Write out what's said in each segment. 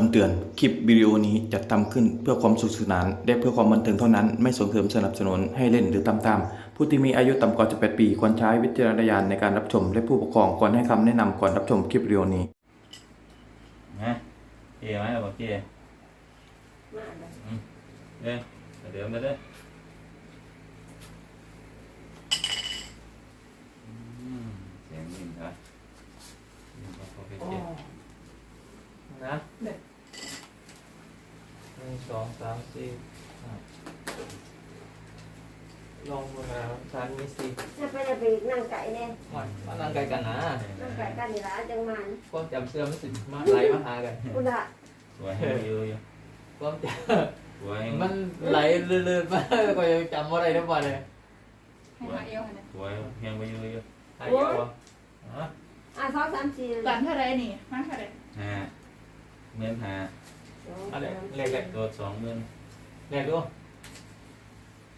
คำเตือน คลิปวิดีโอนี้จัดทำขึ้นเพื่อความสุขสนาน และเพื่อความบันเทิงเท่านั้น ไม่ส่งเสริมสนับสนุนให้เล่นหรือตามตามผู้ที่มีอายุต่ำกว่า 18 ปี ควรใช้วิจารณญาณในการรับชม และผู้ปกครองควรให้คำแนะนำก่อนรับชมคลิปวิดีโอนี้นะเกไหมเราบอกเก๋มาเลยเด้เดี๋ยวมาเด้อเสียงนิ่มครับนิ่มครับโอเคโอ้เก๋นะ นึ่งสองสามสี่ห้าลองมาแล้วชั้นมีสี่จะไปจะไปนั่งไก่เนี่ยหมดมานั่งไกลกันนะนั่งไก่กันนี่ละจังมันความจำเสื่อมไม่สิมาไหลมาหากันคุณอะสวยให้เยอะอยู่ความจสวยให้ำมันไหลลื่นๆมากก็ยังจำว่าอะไรทั้งวันเลยให้หาเอวให้นะสวยแห้งไปเยอะอยู่หายเยอะวะฮะอะสองสามสี่หลานเท่าไรนี่มาเท่าไรห้าเมื่อนหา อะไรเล็กเล็กตัวสองเมื่อนเล็กดู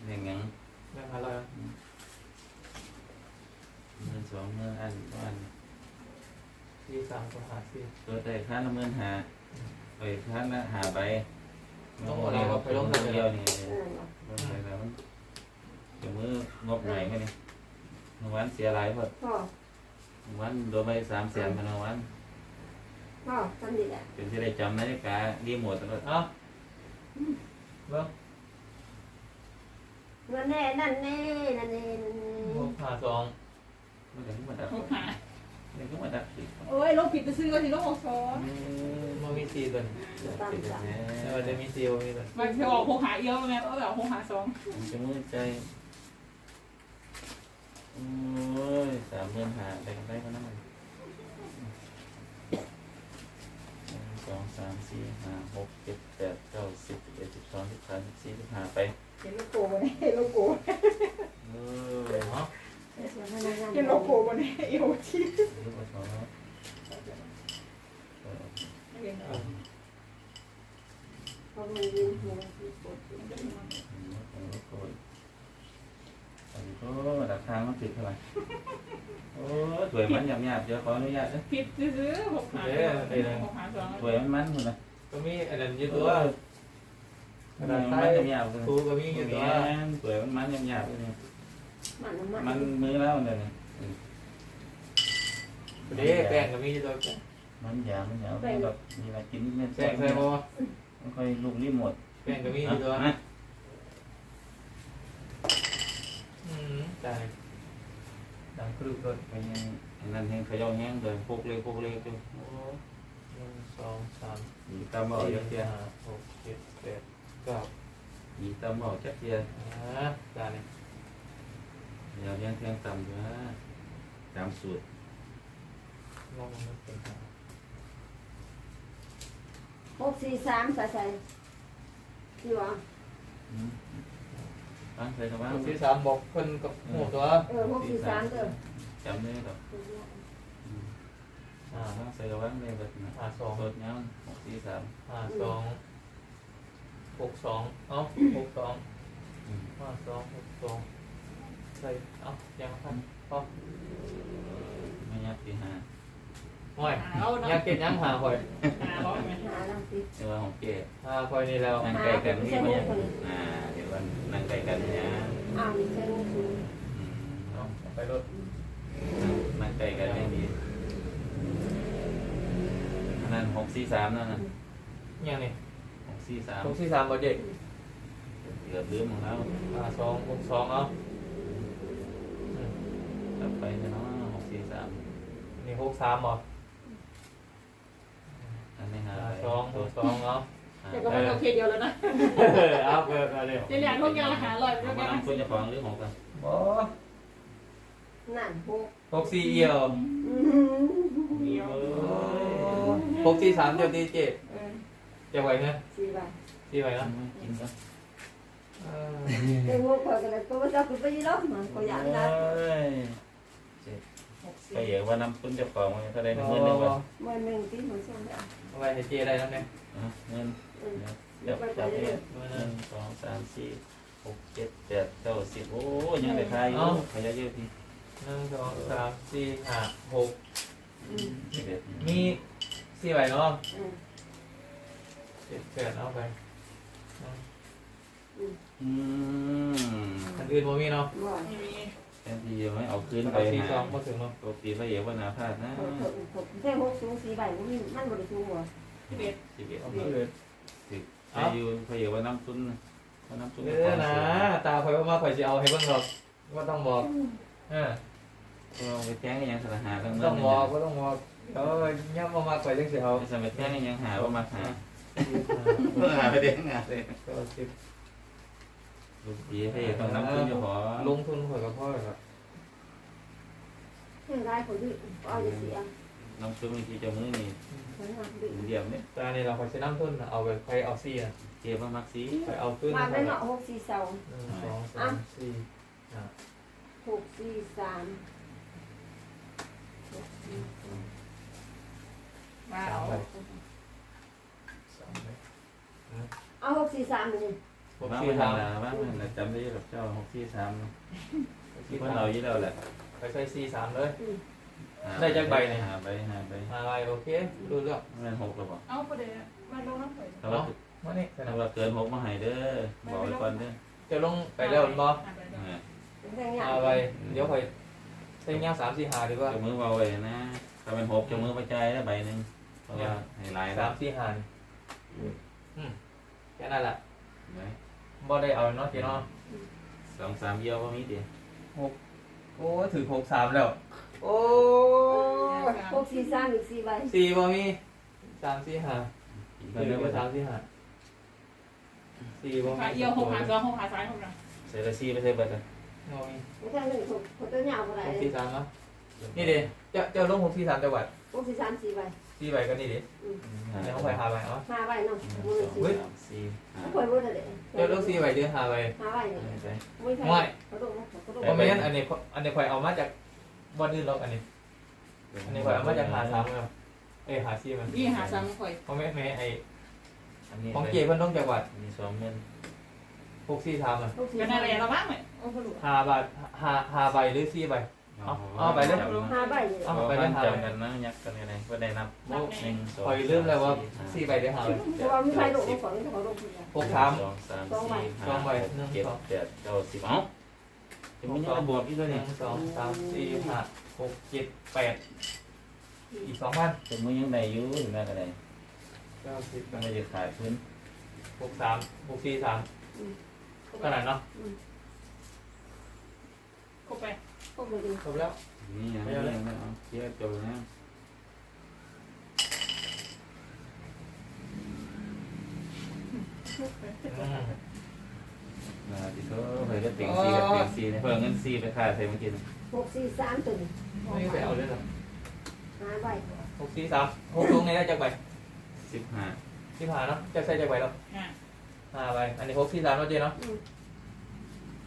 เรียงหยังเล็กอะไรเมื่อนสองเมื่อนอันอันสี่สามตัวหาสี่ตัวแต่ข้านละเมื่อนหาไปข้านละหาไปต้องอะไรวะไปลงเดีเดียยววนี่เออลงไปแล้วมันเดี๋ยวมืองบใหม่ไหมนี่เมื่อวานเสียหลายพอดพ่อเมื่อวานโดนไปสามแสนพันเมื่อวาน พ่อทำดีแหละเป็นที่ได้จำนาฬิการีโมทตลอดเอ้าเบิ้งเงินแน่นั่นแน่นั่นแน่นั่นหแน่กห้าสองมันจะขึ้นมาดับหกหามันจะขึ้นมาดับสิโอ้ยลงผิดไปซื้อก็สิลงหกสองมันมีสี่ตัวนี่ตามจับแล้วมันจะมีสี่มีตัวมันจะออกหกหาเอวไงเอาแบบหกหาสองมันจะมือใจโอ้ยสามเดือนหาได้กันได้ก็นั่นหนึ่ง สองสามสี่ห้าหกเจ็ดแปดเก้าสิบสิบเอ็ดสิบสองสิบสามสิบสี่สิบห้าไปเห็นโลโก้บนนี้เห็นโลโก้เออเนาะส่วนพนักงานเห็นโลโก้บนนี้เอวที่ลูกกระท้อเออเพราะมันยืนหัวที่ปวดอืม โอ้โหอันนี้ก็ราคามันติดเท่าไหร่โอ้ยสวยมันหยาบๆเดี๋ยวขออนุญาตนะผิดซื้อหกหาหกหาสองสวยมันมันคุณนะก็มีอันนั้นอยืดตัตัววมันมันหยาบๆเลยตูก็มีอยืดตัวสวยมันมันหยาบๆเลยมันมัมันนมือแล้วเนี่ยเด้แป้งก็มีอยืดตัวมันหยาบมันหยาบแบบมีอะไรกินเนี่ยแป้งใส่บ่ไม่ค่อยลูกรีบหมดแป้งก็มีอยืดตัว นะอืมได้ดังครึกเลยไปยังนั่นแห้งขย่อแห้งเลยพกเลยพกเลยจุ๊โอ้หนึ่งสองสามยีตามเบาสี่จักเทียห้าหกเจ็ดแปดเก้ายีตามเบาจักเทียอ่าได้เลยเดี๋ยวยังเทียงต่ำอยู่นะตามสูตรมองมันเป็นหาหกสี่สามใส่ใส่ที่ว่า ตั้งเคยทำบ้างที่สามบอกคนกับหมูตัวเออหกสี่สามเด้อจำได้หรอกอ่าตั้งใส่ระวังเลยแบบนั้นห้าสองสดเนี้ยหกสี่สามห้าสองหกสองเอ้าหกสองห้าสองหกสองใส่เอ้ายังพันพอไม่ยักที่ห้า ห่วยอยากเก็บยังหาหอยหาร้อยไหมหาลังติดเดี๋ยวว่าของเก๋หาหอยนี่แล้วนั่งไกลกันนี่มันอ่าเดี๋ยววันนั่งไกลกันเนี่ยอ้าวนี่ใช่ไหมคุณอืมเอาไปรถนั่งไกลกันไม่มีอันนั้นหกสี่สามนั่นน่ะยังนี่หกสี่สามหกสี่สามบอเด็กเกือบลืมของเราห้าสองหกสองเอาอืมกลับไปเนาะหกสี่สามนี่หกสามเหรอ อันนี้หาห้าไปสองหกสองเอาแต่ก็มันโอเคเดียวแล้วนะเอาเปิดมาเร็วเดี๋ยวอยากพวกยังหาร้อยเอาพวกมายังนำคนจะฟังหรือของกันบอนั่นหกหกสี่เอียวอืมเดียวหกสี่สามเดียวดีเจ็ดเออจะไหวนะสี่ใบสี่ไหวนะกินกันเออเดี๋ยวงงพอกันแล้วก็ว่าจะคุณไปยี่รอบมันก็อยากได้ หกสี่ไปเหยว่าน้ำคุณจะฟังมันเท่าไรเงินหนึ่งวันเมื่อหนึ่งที่มันส่งได้เอาไว้ให้เจได้แล้วเนี่ยเงินอืมเดี๋ยวจับเงินหนึ่งสองสามสี่หกเจ็ดแปดเก้าสิบโอ้ยังไปทายอยู่ขยะเยอะทีหนึ่งสองสามสี่ห้าหกอืมสิบเอ็ดมีสี่ไหวเนาะอืมหเจ็ดแปดเอาไปอืมอืมอันอื่นโมมีเนาะบ่ไม่มีแท นที่จะไม่เอาคืนไปเอาสี่สอหางมาถึงเนาะปกติพระเอกว่านาพลาดนะหกหกหกแค่หกสูงสี่ใบมันมีมันบ่ได้สูงบ่สิบเอ็ดสิบเอ็ดเอาไปเลยสิบใช้อยู่พระเอกว่าน้ำตุ้นว่าน้ำตุ้นเออนะตาคอยว่าคอยจะเอาให้เบิ่งหรอกว่าต้องบอกเออเราไปแจ้งกันยังสารหาเรื่องเงินต้องบอกว่าต้องบอกเออย่ำมามาคอยจังสิเอาสมัยแจ้งกันยังหาว่ามาหาสี่ห้าเพื่อหาไปเด้งงานเลยเก้าสิบ ลูกดีพระเอกต้องน้ำตุ้นอยู่หอลงทุนคอยกับพ่อครับเรื่องได้คนดื้อเอาจะเสียน้ำตุ้นมีที่จ้ามือนี่คนงานดื้อเดียมเนี่ยตานี่เราคอยใช้น้ำทุนเอาไปใครเอาซี่นะเจ็บมามักซีไปเอาขึ้นมาได้เนาะหกสี่สองสองสามสี่หกสี่สามหกสี่สามาเอาเอาหกสี่สามเลย หกบ้างสี่มันสามละบ้างมันละจำได้กับเจ้าหกที่สามที่พวกเรายี่เราแหละไปใส่สี่สามเลยหาได้จักใบเนี่ย หาใบหาใบอะไรโอเครู้เรื่องมันหกหรือเปล่าเอาประเดี๋ยวมาลงน้ำฝนถ้าว่ามานี่สนาถ้ามว่าเกินหกมาให้เด้อบอกไว้ก่อนเด้อจะลงไปแล้วบออ่าเป็นแค่งานเอาไปเดี๋ยวคอยใช้เงี้ยสามสี่หาดีกว่าเจ้ามือเบาไว้นะถ้าเป็นหกเจ้ามือไปจ่ายได้ใบหนึ่งเพราะว่าให้ลายสาแล้มสี่หานี่อืมแค่นั้นแหละว บ่ได้เอาเนาะเจ๊เนาะสองสามเยี่ยวก็มีเดียวโอ้ถือหกสามแล้ว โอ้หกสี่สามอีกสี่ใบสี่บ่มีสามสี่หาอีกเอคนอนึงไปว่าสามสี่หาสี่บ่มีขาเอียวหกขาสองหกขาซ้ายหกนะเซเลซี่ไม่ใช่เบิร์ดเลยบ่มีไม่ใช่หนึ่งหกหกตัวยาวอะไรหกสี่สามเนาะนี่ดิเจ้าเจ้าลงหกสี่สามจังหวัดหกสี่สามสี่ใบ สี่ใบก็นี่ดิเดี๋ยวเขาไปหาใบเอาห้าใบเนาะมือสองสี่สามสี่ห้าคอยมือเลยเจ้าลงสี่ใบเดือนหาใบห้าใบเนี่ยไม่ใช่ไม่ใช่ไม่เขาดูเขาดูบ่แม่นอันนี้อันนี้ข่อยเอามาจากบ่อื่นหรอกอันนี้ อันนี้ข่อยเอามาจากหาสามครับเอ้ยหาสี่มันนี่หาซ้ำข่อยเพราะแม่แม่ไอ้อันนี้ของเก๋เพิ่นลงจังหวัดมีสองเงินหกสี่สามอะหกสี่เป็นสาอะมไรเราบ้างไหมโอ้โหหาบาทหาหาใบหรือสี่ใบ เอาเอาไปเลยห้าใบเนี่ยเอาเอาไปไปได้ได้หาจำกันนะยักกันอะไรก็ได้นับหนึ่งสองข่อยลืมแล้วว่าสี่ใบได้หาใบเพราะว่าไม่ใช่ลูกของของเขาลูกหกสามสองสามสี่สองใบห้าหนึ่งเจ็ดสองแปดเก้าสิบเอ้าจะมีอะไรบวกอีกด้วยหนี่นึ่งสองสามสี่ห้าหกเจ็ดแปดอีกสองพันจะมือยังได้อยู่ถึงได้ก็ได้เก้าสิบก็ไม่ได้ขายพื้นหกสามหกสี่สามขนาดเนาะครบ ไปพวกมันดีครบแล้ว นี่ยังไม่ยังไม่เอาเทียบจบนะอืมอ่าที่เขาเคยก็ติ่งซีกับติ่งซีเนี่ยเพิ่งเงินซีไปขายใส่เมื่อกี้หกสี่สามตึงไม่ไปเอาเลยหรอห้าใบหกสี่สามหกตรงนี้ได้จากใบสิบห้าที่ผ่านเนาะจะใส่จากใบแล้วอ่าห้าใบอันนี้หกสี่สามเนาะเจ๊เนาะ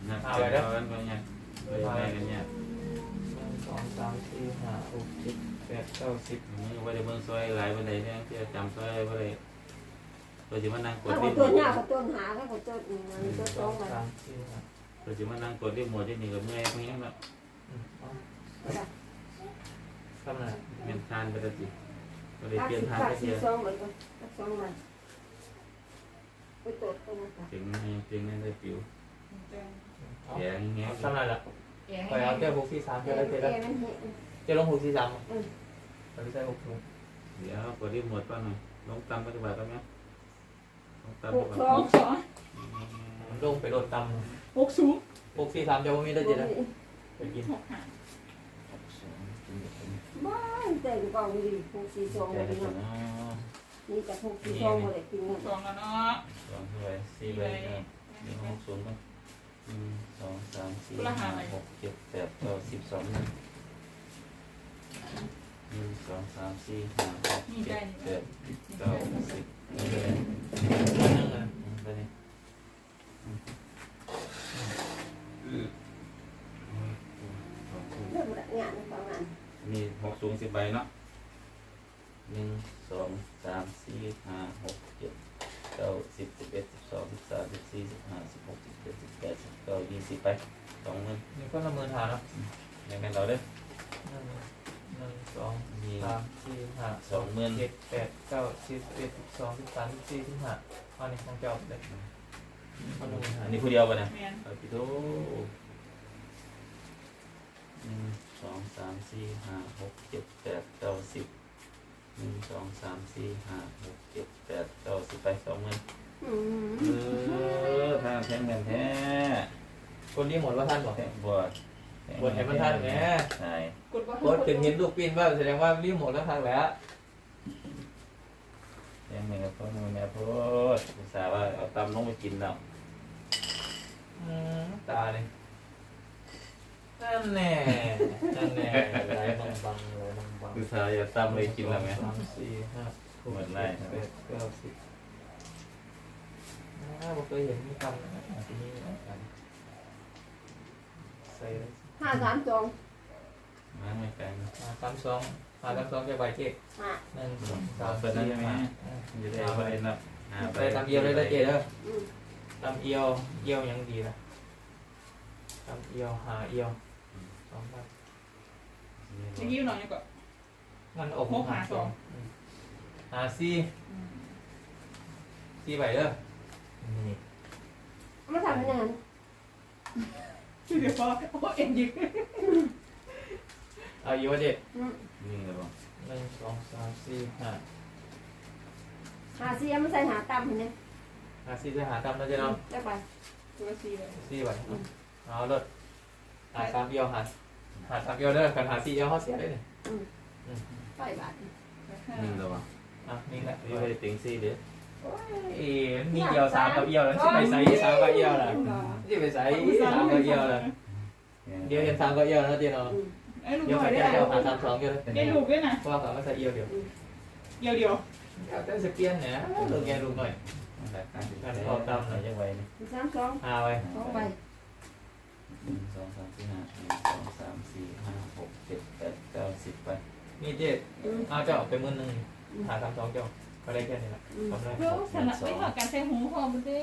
นับเอาไปแล้วกันก็เนี่ยไปไปกันเนี่ยหนึ่งสอง สามสี่ห้าหกเจ็ดแปดเก้าสิบมือว่าได้เบิ่งซอยหลายวันใดเนี่ยที่จำซอยว่าได้เราจะมานั่งกดถ้ารีเขาโมตัวทหน้าเขาตัวหาถ้าเขาตัวอืมหนึ่งตัวสสอองงใบสามสี่ห้าเราจะมานั่งกดรีโมทที่นี่ก็เมื่อยเพียงแล้วอืมเอาทำอะไรเป็นทานไปแล้วสิก็เลยถ้าเปลี่ยนสิบทางขาดไปสี่เทียสองใบก็สองใบไปตรวจตัวนั้นถึงถึงนั่นได้ปิวเอาแย่งเงี้ยทำอะไรล่ะแย่ไปเอาแค่หกสี่สามเอจะได้เจ๊อแล้วมันเห็น จะลงหกสี่สามอืมไปใส่หกสูงเดี๋ยวกดรีโมทก่อนหน่อยลงตามปฏิบัติต้องไหมลงตามหปกฏิสบัองติสองมันลงไปโดนตหกสูงำหกสี่สามจะไม่มีได้เจ๊แล้วไปกินหกห้าบ้านแต่ดูกองดีหกสี่สองใจใบได้เนาะเนาะนี่แต่หกสี่สองหมดเลยกินเงินสองแล้วเนาะสองเท่าไหร่สี่ใบหนึ่งหกศูนย์กันหนึ่งสองสามสี่ห้าหกเจ็ดแปดเก้าสิบสองหนึ่ง หนึ่งสองสามสี่ห้าหกเจ็ดแปดเก้าสิบนี่เลยวันหนึ่งอะไปนี่เรื่องงานฟังงานมีหกสูงสิบใบเนาะหนึ่งสองสามสี่ห้าหกเจ็ดเก้าสิบสิบเอ็ดสิบสองสิบสามสิบสี่สิบห้าสิบหกสิบเจ็ดสิบแปดสิบเก้ายี่สิบไปสองหมื่นนี่ก็ละเมินหาเนาะยังไงเราเด้อ หนึ่งห นึ่งสอง มี สาม สี่ห้าสองหมื่นเจ็ดแปดเก้าสิบสิบเอ็ดสิบสองสิบสามสิบสี่สิบห้าเอานี่ของเจ้าเลยเอาหนึ่งหมื่นอัห้านนี้ผู้เดียวป่ะเนี่ยแมนเอาพี่โตหนึ่งสองสามสี่ห้าหกเจ็ดแปดเก้าสิบหนึ่งสองสามสี่ห้าหกเจ็ดแปดเก้าสิบไปสองหมื่นอืมเออทางแทงกันแท้คนที่หมดว่าท่านบอกแทงบวชบวชให้มันทันแหมใช่กดว่าโคตรถึงเห็นลูกปิ้นว่าแสดงว่ารีบหมดแล้วทางแล้ว แทงเหมือนกับพ่อมือแม่พ่ออุตส่าห์ว่าเอาตำลงไปกินแล้วอืมตาเลยนั่นแน่นั่นแน่ไหลบังบังไหลบังบังอุตส่าห์จะตำไปกินแล้วไหมสามสี่ห้าหกหมดไล่เจ็ดแปดเก้าสิบอ่าผมเคยเห็นมีคำนะทีนี้นะใส่เลยห้าสามสองมาไม่ไกลนะหาสามสอง หาสามสองจะใบเจ๊กห้าหนึ่งสองสาเอามเปิดนั่นสี่ใช่ไหมห้าจะได้เอาไปนับหาไปตามเอียวเลยนะเจ๊เด้ออืมตามเอียวเอียวยังดีนะตามเอียวหาเอียวสองใบเมื่อกี้หน่อยดีกว่างั้นออกหกหาสองมหาสี่สี่ใบเด้อนี่มาทำยังไงเดี๋ยวพอพอเอ็นยิง เอาอยู่ว่าเด็ดอืมนี่เลยบอกหนึ่งสองสามสี่ห้าหาเสียมันใส่หาตำเห็นไหมหาสี่จะหาตามแล้วจะเนาะได้ไปตัวสี่เลยสี่ใบเอาเลิศหาสามเอียวหาหาสามเอียวเด้อกันหาสี่เอียวเขาเสียได้เลยไปบาทนี่เลยบอกอะนี่แหละนี่ไปติงซี่เด้อเอ๋มีเอียวสามกับเอียวแล้วจะไปใส่สามกับเอียวล่ะจะไปใส่สามกับเอียวล่ะเดี๋ยวเห็นสามกับเอียวแล้วเดี๋ยวเนาะอืม ไอ้ลูกเดี๋ยวหน่ไปอยได้แก้เดี๋ยวหาสามสองเดียวเลยได้ลูกด้วยนะเพราะว่าเขาไม่ใส่เอียวเดียวเดียวเดียวเดี๋ยวจะเปลี่ยนเนี่ยลูกแกลูกหน่อยการออกตามหน่อยยังไงนี่สามสองหาไว้สองใบหนึ่งสองสามสี่ห้าหนึ่งสองสามสี่ห้าหกเจ็ดแปดเก้าสิบไปนี่เจ๊อืมเอาเจ้าไปมือหนึ่งหาสามสองเจ้าก็ได้แค่นี้แหละอืมทำได้เพื่อสนับไม่ถอดการใช้หูหอมเด้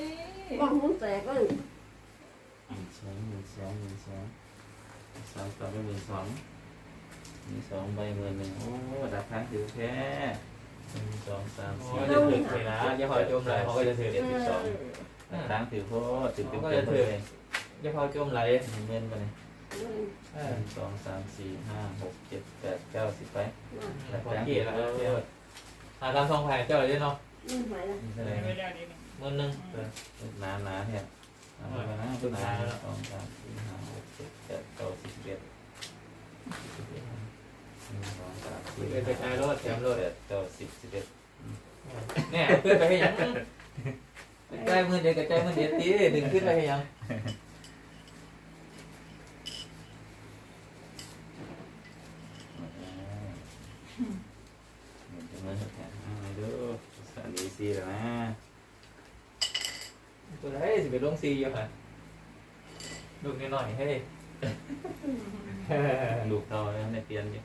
มองหุ้นแตกก็หนึ่งสองหนึ่งสองหนึ่งสอง สามสองเป็นหนึ่งสองหนึ่งสองใบหมื่นหนึ่งโอ้ดับค้างถือแค่หนึ่งสองสามโอ้สี่ยจะถือเลยนะอย่าพอจมไหลเขาก็จะถือเจ็ดสิบสองดับค้างถือโคตรถือเป็นเต็มเลยอย่าพอจมไหลเงินไปเลยอืมเอหอนึ่งสองสามสี่ห้าหกเจ็ดแปดเก้าสิบไปน่ะพอเกลียดแล้วหาสามสองแผ่เจ้าเลยเนาะอืมหมายละนี่แสดไม่งได้ดีนึงมือหนึ่งหนาหนาเนี่ยหนาไปนะหนาสองสามสี่ห้าหกเจ็ดแปดเก้าสิบเอ็ดสิบเอ็ดหนึ่งสองสามสี่ เออไปใช้รถแถมรถแปดเก้าสิบสิบเอ็ดเนี่ยขึ้นไปให้ยังใกล้มือเดียวกับใกล้มือเดียวตีดึงขึ้นไปให้ยังเหมือนจะเหมือนแขนให้ดูสันดีซีแล้วนะตัวไหนสิไปลงซีอยู่ค่ะลูกนิดหน่อยให้ลูกเราเนี่ยในเปลี่ยนอยู่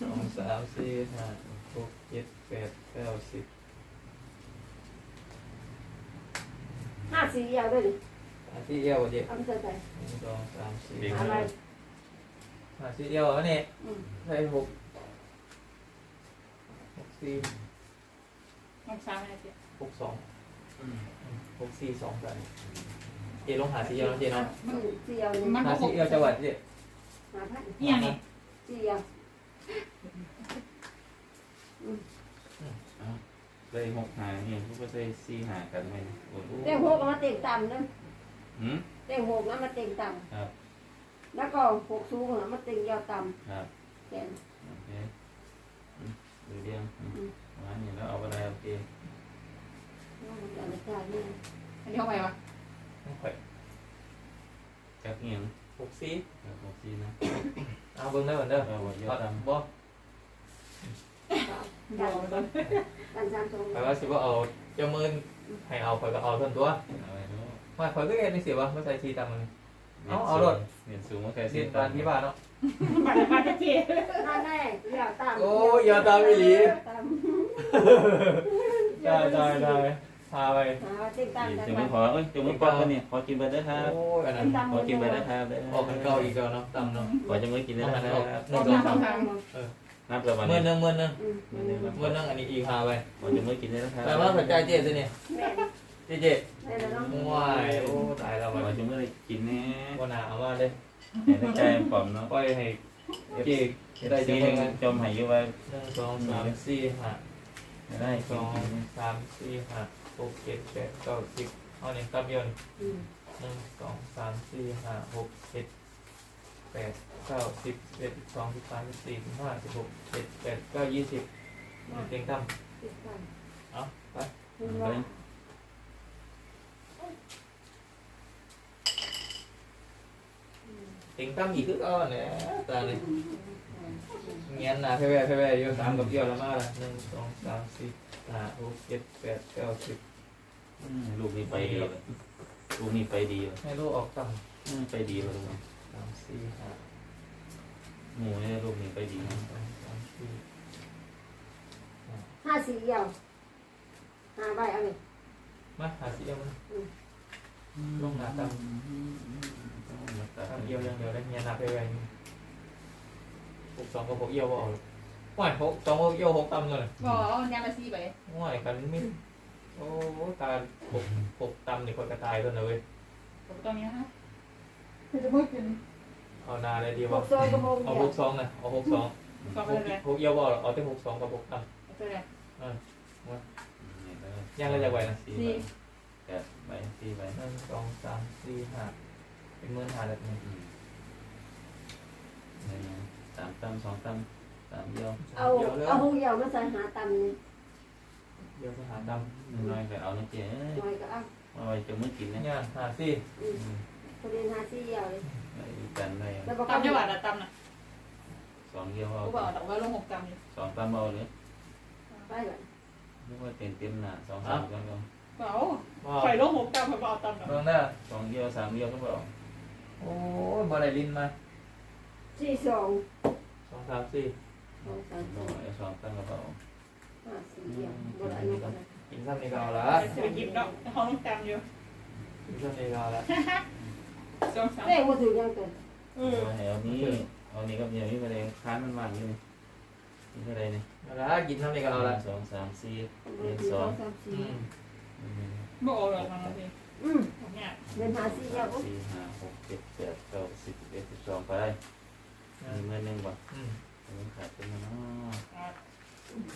สองสามสี่ห้าหกเจ็ดแปดเก้าสิบห้าสี่เดียวด้วยดิอาที่เอียวเด็กเอาไปใส่ไปหนึ่งสองสามสี่อะไรอาที่เอียวอันนี้อืมใช่หกหกสี่น้องสาวอะไรเจ๊หกสองหกสี่สองกันเจลงหาสี่เอียวนะเจเนาะอืมสี่เดียวนี่หาสี่เอียวจังหวัดเจหาพันเนี่ยนี่สี่เดียว เลยหกหาเนี่ยพวกก็เลยซีหากันไหมโอ้โหเต็งหกเอามาเต็งต่ำเลยหืมเต็งหกแล้วมาเต็งต่ครับำแล้วก็หกสูงแล้วมาเต็งยาวต่ครับำแขนโอเคอืมดูเรียงอืมประมาณนี้แล้วเอาอะไรโอเคว่ามันจะอะไรจ่ายนี่อันนี้เข้าไปวะไม่ค่อยกักเงียงหกสี่กับหกซีนะ เอาเบิ่งได้เหมือนเดิมเราบอกเยบ่อะตามบ่บกัอนกเลยกันสามสองแปลว่าสิว่าเอาเจ้ามือให้เอาข่อยก็เอาท่านตัวเอาไว้ดูว่าข่อยก็เฮ็ดนี่สิวะไม่ใส่ทีตามมัน เอาเอารถเรียนสูงว่าใครเรียนการที่บ้านเนาะมาแต่มาแต่เจ๊นั่นแน่ยาวต่ำโอ้ยยาวต่ำอีหลีต่ได้ได้ได้ พาไปหาว่าติดตามกันจะไปไม่ขอเอ้ยจะไม่ป้อนกันเนี่ยขอกินไปได้ครับโอ้ยอันนั้นขอกินไปได้ครับได้ออกกันเก่าอีกแล้วเนาะต่ำเนาะขอจะไม่กินได้ครับหนึ่งสองสามนับแล้ววันเมื่อนี้นึงเมื่อนึงอืมเมื่อนึงอันนี้อีกพาไปขอจะไม่กินได้ครับแปลว่าสนใจเจ๊สิเนี่ยแม่เจ๊เจ๊แม่แล้วเนาะว้ายโอ้ตายแล้วขมันอจะไม่ได้กินแน่วันหนาเอามาเลยเห็นใจปลอมเนาะปล่อยให้เจ๊ได้ซีจังหเลนึ่ยงจมหายอยู่ว่าหนึ่งสองสามสี่ห้าได้สองสามสี่ห้า หกเจ็ดแปดเก้าสิบเอาเนี่ยกลับเดียวนี่อืมหนึ่งสองสามสี่ห้าหกเจ็ดแปดเก้าสิบสิบเอ็ดสิบสองสิบสามสิบสี่สิบห้าสิบหกเจ็ดแปดเก้ายี่สิบเต็งตั้มติดตามเอาไปคุณว่าเต็งตั้มอีกคือเอาเนี่ยตาเนี่ยเงี้ยนะเพ่แว่เพ่แว่อยู่สามกับเดียวแล้วมาละหนึ่งสองสามสี่ห้าหกเจ็ดแปดเก้าสิบลูกนี่ไปดีเลยลูกนี่ไปดีเลยให้ลูกออกตั้มไปดีเลยลูกสามสี่ห้าหมูเนี่ยลูกนี่ไปดีหนึ่งสองสามสี่ห้าสี่เดียวหาใบเอาเลยมาหาสีเอามาลงหนาตั้มตั้มเดียวยังเดียวได้เงี้ยนะเพ่แว่ หกสองกับหกเอี้ยวว่าเอาห่วยหกสองหกเอี้ยวหกตั้มเลยบอกเอายามาซีไปห่วยกันมิโอ้ตาหกหกตั้มนี่คนกระตายตัวนะเว้ยผมตรงนี้นะคือจะพูดกันเอานาเลยดีหวะกซอยกระโมงเอาเดียหวกสองนะเอาหกสองก็หไปกเลยหกเอี้ยวบ่เอาแต่หกสองกับหกตั้มไปเลยย่างละจากไหวนะสี่แปดใบสี่ใบหนึ่งสองสามสี่ห้าเป็นหมื่นห้าแล้วนี่ สามตั้มสองตั้มสามเดียวเอาเอาหูเดียวมาใส่หาตำนี่เดี๋ยวไปหาตั้มหนึ่งน้อยก็เอานะเจ๊หน่อยก็เอาเอาไว้จะไม่กินนะย่างหาสี่อืมประเด็นหาสี่เดียวเลยกันได้แล้วบอกตำจังหวัดอะตำนะสองเดียวเอากูบอกแต่ว่าลงหกตำอยู่สองตั้มเอาเลยไปก่อนนึกว่าเต็มเต็มหนาสองสามก็เอาเปล่าว้าไข่ลงหกตำเขาบอกตำแบบเบิ่งหน้าสองเดียวสามเดียวก็เอาโอ้ยบ่ได้ลิ้นมา สี่สองสองสามสี่สองสามสสี่องสองตั้มก็เอาห้าสี่เดียวบนอันนี้ก็ได้กินซ้ำนี่ก็เอาละจะไปกินเนาะห้องตำอยู่กินซ้ำนี่ก็เอาละสองสามเลขมาถือยังตัวเออเอานี้เอานี้กับเดียวนี้ไปเลยค้านมันวางอยู่นี่นี่เท่าไรนี่เอาละกินซ้ำนี่ก็เอาละสองสามสี่หนึ่งสองสามอืสี่มบอกเอาเลยทางนั้นสิอืมเนี่ยเป็นหาสี่เดียวสี่ห้าหกเจ็ดแปดเก้าสิบเอ็ดสิบสองไป มีเมื่อนึงว่ะอืมมันขาดเป็นมันเนาะ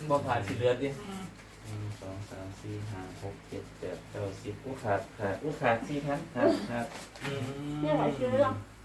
บ่ผ่านสิเหลือดิหนึ่งสองสามสี่ห้าหกเจ็ดแปดเก้าสิบอู้ขาดขาดอู้ขาดสี่พันขาดขาดอืมเนี่ยหลายชื่อเรื่องอืม